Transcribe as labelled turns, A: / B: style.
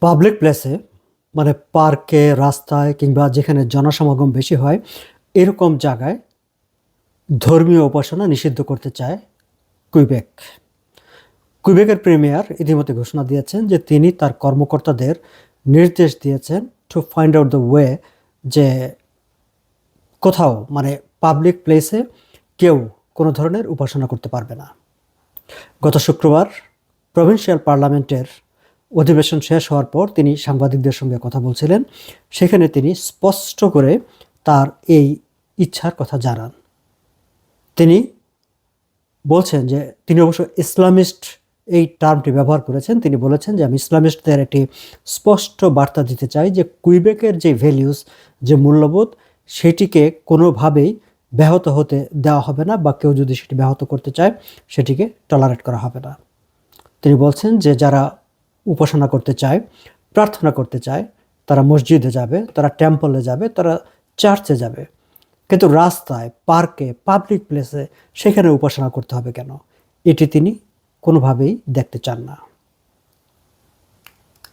A: Public প্লেসে মানে পার্কে রাস্তায় কিংবা যেখানে জনসমাগম বেশি হয়, এরকম জায়গায় ধর্মীয় উপাসনা নিষিদ্ধ করতে চায় কুইবেক কুইবেকের প্রিমিয়ার ইতিমধ্যে ঘোষণা দিয়েছেন যে তিনি তার কর্মকর্তাদের নির্দেশ দিয়েছেন to find out the way যে কোথাও মানে পাবলিক প্লেসে কেউ কোনো ধরনের উপাসনা করতে পারবে না। গত শুক্রবার প্রভিন্সিয়াল পার্লামেন্টের অধিবেশন শেষ হওয়ার পর তিনি সাংবাদিকদের সঙ্গে কথা বলছিলেন। সেখানে তিনি স্পষ্ট করে তার এই ইচ্ছার কথা জানান। তিনি বলছেন যে, তিনি অবশ্য ইসলামিস্ট এই টার্মটি ব্যবহার করেছেন। তিনি বলেছেন যে, আমি ইসলামিস্টদের একটি স্পষ্ট বার্তা দিতে চাই যে, কুইবেকের যে ভ্যালিউস যে মূল্যবোধ, সেটিকে কোনোভাবেই ব্যাহত হতে দেওয়া হবে না বা কেউ যদি সেটি ব্যাহত করতে চায়, সেটিকে টলারেট করা হবে না। তিনি বলছেন যে, যারা উপাসনা করতে চায়, প্রার্থনা করতে চায়, তারা মসজিদে যাবে, তারা টেম্পলে যাবে, তারা চার্চে যাবে। কিন্তু রাস্তায় পার্কে পাবলিক প্লেসে সেখানে উপাসনা করতে হবে কেন? এটি তিনি কোনোভাবেই দেখতে চান না।